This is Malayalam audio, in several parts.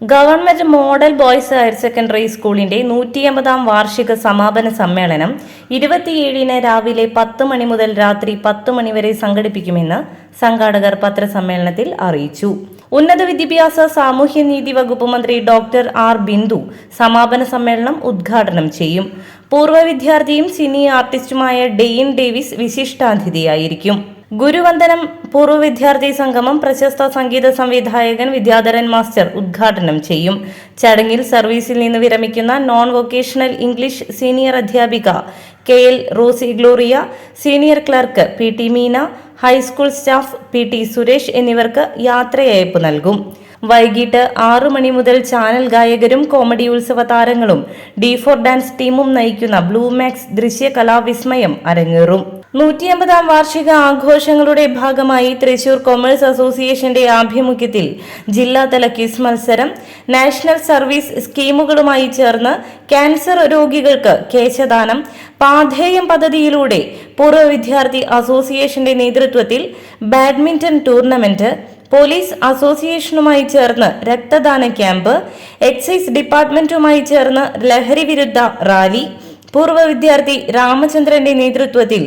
Government model boys higher secondary സ്കൂളിന്റെ നൂറ്റി അമ്പതാം വാർഷിക സമാപന സമ്മേളനം ഇരുപത്തിയേഴിന് രാവിലെ പത്ത് മണി മുതൽ രാത്രി പത്ത് മണി വരെ സംഘടിപ്പിക്കുമെന്ന് സംഘാടകർ പത്രസമ്മേളനത്തിൽ അറിയിച്ചു. ഉന്നത വിദ്യാഭ്യാസ സാമൂഹ്യനീതി വകുപ്പ് മന്ത്രി ഡോക്ടർ ആർ ബിന്ദു സമാപന സമ്മേളനം ഉദ്ഘാടനം ചെയ്യും. പൂർവ വിദ്യാർത്ഥിയും സിനി ആർട്ടിസ്റ്റുമായ ഡെയിൻ ഡേവിസ് വിശിഷ്ടാതിഥിയായിരിക്കും. ഗുരുവന്ദനം പൂർവ വിദ്യാർത്ഥി സംഗമം പ്രശസ്ത സംഗീത സംവിധായകൻ വിദ്യാധരൻ മാസ്റ്റർ ഉദ്ഘാടനം ചെയ്യും. ചടങ്ങിൽ സർവീസിൽ നിന്ന് വിരമിക്കുന്ന നോൺ വൊക്കേഷണൽ ഇംഗ്ലീഷ് സീനിയർ അധ്യാപിക K L Rosy Gloria senior clerk P T Meena high school staff P T Suresh എന്നിവർക്ക് യാത്രയയപ്പ് നൽകും. വൈകിട്ട് ആറു മണി മുതൽ ചാനൽ ഗായകരും കോമഡി ഉത്സവ താരങ്ങളും ഡി ഫോർ ഡാൻസ് ടീമും നയിക്കുന്ന ബ്ലൂ മാക്സ് ദൃശ്യ അരങ്ങേറും. നൂറ്റിയമ്പതാം വാർഷിക ആഘോഷങ്ങളുടെ ഭാഗമായി തൃശൂർ കൊമേഴ്സ് അസോസിയേഷന്റെ ആഭിമുഖ്യത്തിൽ ജില്ലാതല ക്വിസ് മത്സരം നാഷണൽ സർവീസ് സ്കീമുകളുമായി ചേർന്ന് ക്യാൻസർ രോഗികൾക്ക് കേശദാനം പാധേയം പദ്ധതിയിലൂടെ പൂർവ വിദ്യാർത്ഥി അസോസിയേഷന്റെ നേതൃത്വത്തിൽ ബാഡ്മിന്റൺ ടൂർണമെന്റ് പോലീസ് അസോസിയേഷനുമായി ചേർന്ന് രക്തദാന ക്യാമ്പ് എക്സൈസ് ഡിപ്പാർട്ട്മെന്റുമായി ചേർന്ന് ലഹരി വിരുദ്ധ റാലി പൂർവ വിദ്യാർത്ഥി രാമചന്ദ്രന്റെ നേതൃത്വത്തിൽ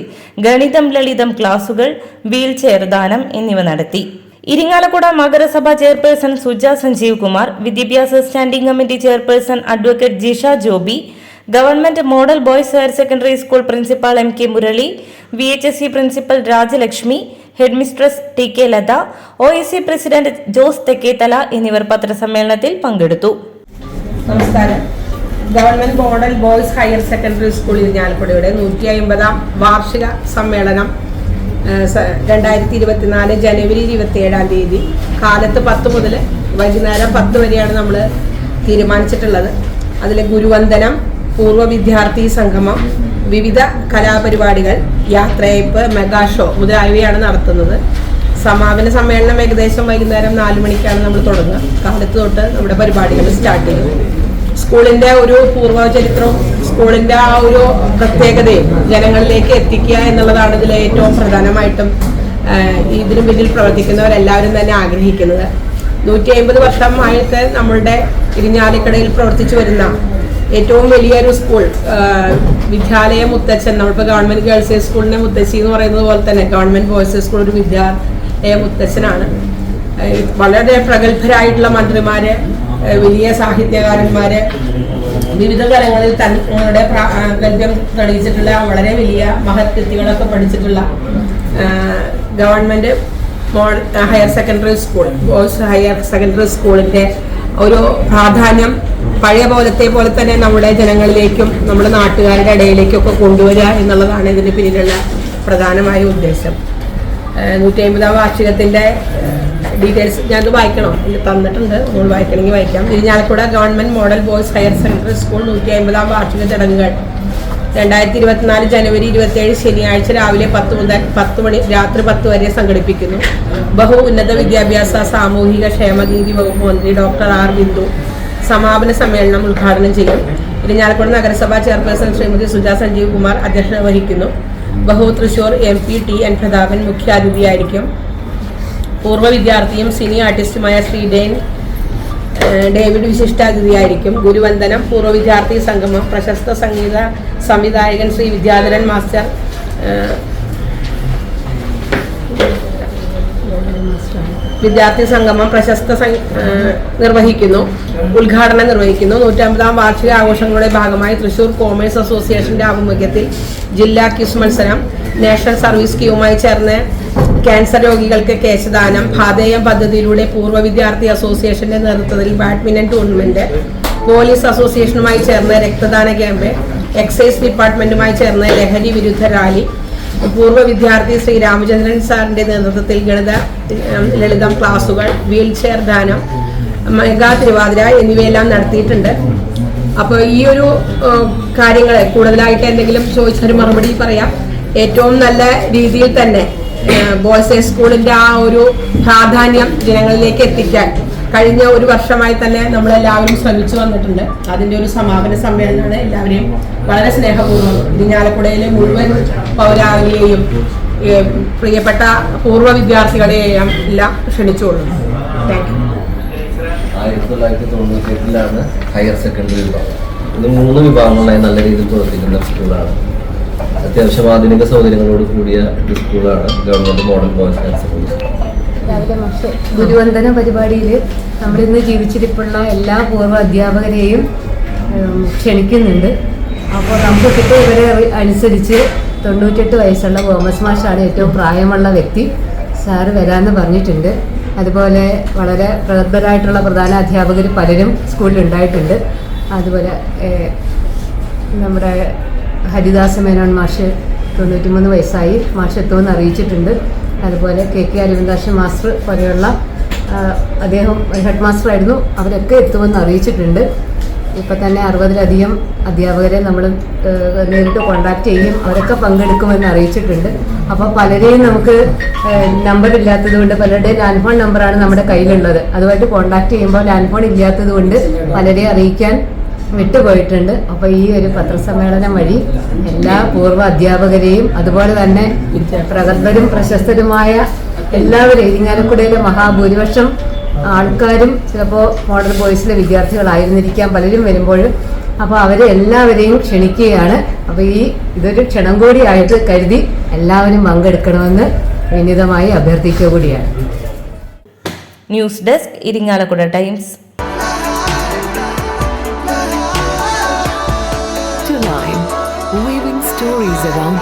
ഗണിതം ലളിതം ക്ലാസുകൾ വീൽ ചെയർ ദാനം എന്നിവ നടത്തി. ഇരിങ്ങാലക്കുട നഗരസഭ ചെയർപേഴ്സൺ സുജ സഞ്ജീവ് കുമാർ വിദ്യാഭ്യാസ standing committee chairperson advocate Jisha Joby government model boys higher secondary school principal M K Murali V H S C principal Rajalakshmi headmistress T K Latha O S C president Jose Thekkethala എന്നിവർ പത്രസമ്മേളനത്തിൽ പങ്കെടുത്തു. നമസ്കാരം. Government model boys higher secondary school ഇരിഞ്ഞാലക്കുടയുടെ നൂറ്റി അമ്പതാം വാർഷിക സമ്മേളനം രണ്ടായിരത്തി ഇരുപത്തിനാല് ജനുവരി ഇരുപത്തി ഏഴാം തീയതി കാലത്ത് പത്ത് മുതൽ വൈകുന്നേരം പത്ത് വരെയാണ് നമ്മൾ തീരുമാനിച്ചിട്ടുള്ളത്. അതിൽ ഗുരുവന്ദനം പൂർവ വിദ്യാർത്ഥി സംഗമം വിവിധ കലാപരിപാടികൾ യാത്രയപ്പ് മെഗാ ഷോ മുതലായവയാണ് നടത്തുന്നത്. സമാപന സമ്മേളനം ഏകദേശം വൈകുന്നേരം നാല് മണിക്കാണ് നമ്മൾ തുടങ്ങുക. കാലത്ത് തൊട്ട് നമ്മുടെ പരിപാടികൾ സ്റ്റാർട്ട് ചെയ്യും സ്കൂളിന്റെ ഒരു പൂർവ ചരിത്രവും സ്കൂളിന്റെ ആ ഒരു പ്രത്യേകതയും ജനങ്ങളിലേക്ക് എത്തിക്കുക എന്നുള്ളതാണ് ഇതിൽ ഏറ്റവും പ്രധാനമായിട്ടും ഇതിനു പിന്നിൽ പ്രവർത്തിക്കുന്നവരെല്ലാവരും തന്നെ ആഗ്രഹിക്കുന്നത്. നൂറ്റി അമ്പത് വർഷമായിട്ട് നമ്മളുടെ ഇരിഞ്ഞാലിക്കടയിൽ പ്രവർത്തിച്ചു വരുന്ന ഏറ്റവും വലിയൊരു സ്കൂൾ വിദ്യാലയ മുത്തച്ഛൻ നമ്മളിപ്പോൾ ഗവൺമെന്റ് ഗേൾസ് ഹൈ സ്കൂളിന്റെ മുത്തശ്ശി എന്ന് പറയുന്നത് പോലെ തന്നെ ഗവൺമെന്റ് ബോയ്സ് ഹൈ സ്കൂൾ ഒരു വിദ്യാലയ മുത്തച്ഛനാണ്. വളരെ പ്രഗത്ഭരായിട്ടുള്ള മന്ത്രിമാര് വലിയ സാഹിത്യകാരന്മാര് വിവിധ തലങ്ങളിൽ തങ്ങളുടെ ഗദ്യം തെളിയിച്ചിട്ടുള്ള വളരെ വലിയ മഹത് കൃതികളൊക്കെ പഠിച്ചിട്ടുള്ള government higher secondary school boys higher secondary സ്കൂളിന്റെ ഒരു പ്രാധാന്യം പഴയ പോലത്തെ പോലെ തന്നെ നമ്മുടെ ജനങ്ങളിലേക്കും നമ്മുടെ നാട്ടുകാരുടെ ഇടയിലേക്കും ഒക്കെ കൊണ്ടുവരിക എന്നുള്ളതാണ് ഇതിന് പിന്നിലുള്ള പ്രധാനമായ ഉദ്ദേശം. നൂറ്റി അമ്പതാം വാർഷികത്തിന്റെ ഡീറ്റെയിൽസ് ഞാനത് വായിക്കണം. തന്നിട്ടുണ്ട്. നമ്മൾ വായിക്കണമെങ്കിൽ വായിക്കാം. Irinjalakuda government model boys higher secondary school നൂറ്റി അമ്പതാം വാർഷിക ചടങ്ങുകൾ. രണ്ടായിരത്തി ഇരുപത്തിനാല് ജനുവരി ഇരുപത്തിയേഴ് ശനിയാഴ്ച രാവിലെ പത്ത് മുതൽ പത്ത് മണി രാത്രി പത്ത് വരെ സംഘടിപ്പിക്കുന്നു. ബഹു ഉന്നത വിദ്യാഭ്യാസ സാമൂഹിക ക്ഷേമനീതി വകുപ്പ് മന്ത്രി ഡോക്ടർ ആർ ബിന്ദു സമാപന സമ്മേളനം ഉദ്ഘാടനം ചെയ്യും. ഇരിഞ്ഞാലക്കുട നഗരസഭാ ചെയർപേഴ്സൺ ശ്രീമതി സുജ സഞ്ജീവ് കുമാർ അധ്യക്ഷത വഹിക്കുന്നു. ബഹു Thrissur M P T N Prathapan മുഖ്യാതിഥിയായിരിക്കും. പൂർവ വിദ്യാർത്ഥിയും സിനി ആർട്ടിസ്റ്റുമായ ശ്രീ ഡെയിൻ ഡേവിഡ് വിശിഷ്ടാതിഥിയായിരിക്കും. ഗുരുവന്ദനം പൂർവ വിദ്യാർത്ഥി സംഗമം പ്രശസ്ത സംഗീത സംവിധായകൻ ശ്രീ വിദ്യാധരൻ മാസ്റ്റർ വിദ്യാർത്ഥി സംഗമം പ്രശസ്ത നിർവഹിക്കുന്നു. ഉദ്ഘാടനം നിർവഹിക്കുന്നു. നൂറ്റമ്പതാം വാർഷിക ആഘോഷങ്ങളുടെ ഭാഗമായി തൃശൂർ കോമേഴ്സ് അസോസിയേഷന്റെ ആഭിമുഖ്യത്തിൽ ജില്ലാ ക്യൂസ് മത്സരം. നാഷണൽ സർവീസ് സ്കീമുമായി ചേർന്ന് ക്യാൻസർ രോഗികൾക്ക് കേശദാനം പാതേയം പദ്ധതിയിലൂടെ പൂർവ വിദ്യാർത്ഥി അസോസിയേഷന്റെ നേതൃത്വത്തിൽ ബാഡ്മിന്റൺ ടൂർണമെന്റ് പോലീസ് അസോസിയേഷനുമായി ചേർന്ന് രക്തദാന ക്യാമ്പ് എക്സൈസ് ഡിപ്പാർട്ട്മെന്റുമായി ചേർന്ന് ലഹരി വിരുദ്ധ റാലി പൂർവ വിദ്യാർത്ഥി ശ്രീ രാമചന്ദ്രൻ സാറിന്റെ നേതൃത്വത്തിൽ ഗണിത ലളിതം ക്ലാസുകൾ വീൽ ചെയർ ദാനം മെഗാ തിരുവാതിര എന്നിവയെല്ലാം നടത്തിയിട്ടുണ്ട്. അപ്പോൾ ഈ ഒരു കാര്യങ്ങളെ കൂടുതലായിട്ട് എന്തെങ്കിലും ചോദിച്ചൊരു മറുപടി പറയാം. ഏറ്റവും നല്ല രീതിയിൽ തന്നെ ബോയ്സ് ഹൈ സ്കൂളിന്റെ ആ ഒരു പ്രാധാന്യം ജനങ്ങളിലേക്ക് എത്തിക്കാൻ കഴിഞ്ഞ ഒരു വർഷമായി തന്നെ നമ്മൾ എല്ലാവരും ശ്രമിച്ചു വന്നിട്ടുണ്ട്. അതിന്റെ ഒരു സമാപന സമ്മേളനമാണ് എല്ലാവരെയും വളരെ സ്നേഹപൂർവം ഇരിഞ്ഞാലക്കുടയിലെ മുഴുവൻ പൗരാവലിയെയും പ്രിയപ്പെട്ട പൂർവ വിദ്യാർത്ഥികളെയും എല്ലാം എട്ടിലാണ് ഹയർ സെക്കൻഡറി വിഭാഗം. ഇത് മൂന്ന് വിഭാഗങ്ങളായി നല്ല രീതിയിൽ പ്രവർത്തിക്കുന്ന സ്കൂളാണ്. അത്യാവശ്യം ആധുനിക സൗകര്യങ്ങളോട് കൂടിയ സ്കൂളാണ് government model boys higher secondary school. ഗുരുവന്ദന പരിപാടിയിൽ നമ്മളിന്ന് ജീവിച്ചിരിപ്പുള്ള എല്ലാ പൂർവ അധ്യാപകരെയും ക്ഷണിക്കുന്നുണ്ട്. അപ്പോൾ നമുക്ക് കിട്ടിയ ഇവരെ അനുസരിച്ച് തൊണ്ണൂറ്റെട്ട് വയസ്സുള്ള തോമസ് മാഷാണ് ഏറ്റവും പ്രായമുള്ള വ്യക്തി. സാറ് വരാമെന്ന് പറഞ്ഞിട്ടുണ്ട്. അതുപോലെ വളരെ പ്രഗത്ഭരായിട്ടുള്ള പ്രധാന അധ്യാപകർ പലരും സ്കൂളിൽ ഉണ്ടായിട്ടുണ്ട് അതുപോലെ നമ്മുടെ ഹരിദാസ മേനോൻ മാഷ് തൊണ്ണൂറ്റിമൂന്ന് വയസ്സായി മാഷ് എത്തുമെന്ന് അറിയിച്ചിട്ടുണ്ട്. അതുപോലെ കെ കെ അരവിന്ദാഷൻ മാസ്റ്റർ പോലെയുള്ള അദ്ദേഹം ഹെഡ് മാസ്റ്റർ ആയിരുന്നു അവരൊക്കെ എത്തുമെന്ന് അറിയിച്ചിട്ടുണ്ട്. ഇപ്പം തന്നെ അറുപതിലധികം അധ്യാപകരെ നമ്മൾ നേരിട്ട് കോണ്ടാക്ട് ചെയ്യും. അവരൊക്കെ പങ്കെടുക്കുമെന്ന് അറിയിച്ചിട്ടുണ്ട്. അപ്പോൾ പലരെയും നമുക്ക് നമ്പർ ഇല്ലാത്തത് കൊണ്ട് പലരുടെയും ലാൻഡ് ഫോൺ നമ്പറാണ് നമ്മുടെ കയ്യിലുള്ളത്. അതുമായിട്ട് കോണ്ടാക്ട് ചെയ്യുമ്പോൾ ലാൻഡ് ഫോൺ ഇല്ലാത്തത് കൊണ്ട് പലരെയും അറിയിക്കാൻ വിട്ടുപോയിട്ടുണ്ട്. അപ്പൊ ഈ ഒരു പത്രസമ്മേളനം വഴി എല്ലാ പൂർവ അധ്യാപകരെയും അതുപോലെ തന്നെ പ്രഗത്ഭരും പ്രശസ്തരുമായ എല്ലാവരെയും ഇരിങ്ങാലക്കുടയിലെ മഹാഭൂരിപക്ഷം ആൾക്കാരും ചിലപ്പോൾ മോഡൽ ബോയ്സിലെ വിദ്യാർത്ഥികളായിരുന്നിരിക്കാം പലരും വരുമ്പോൾ അപ്പോൾ അവരെ എല്ലാവരെയും ക്ഷണിക്കുകയാണ്. അപ്പോൾ ഈ ഇതൊരു ക്ഷണം കൂടിയായിട്ട് കരുതി എല്ലാവരും പങ്കെടുക്കണമെന്ന് വിനീതമായി അഭ്യർത്ഥിക്കുക കൂടിയാണ്. News desk Irinjalakuda times.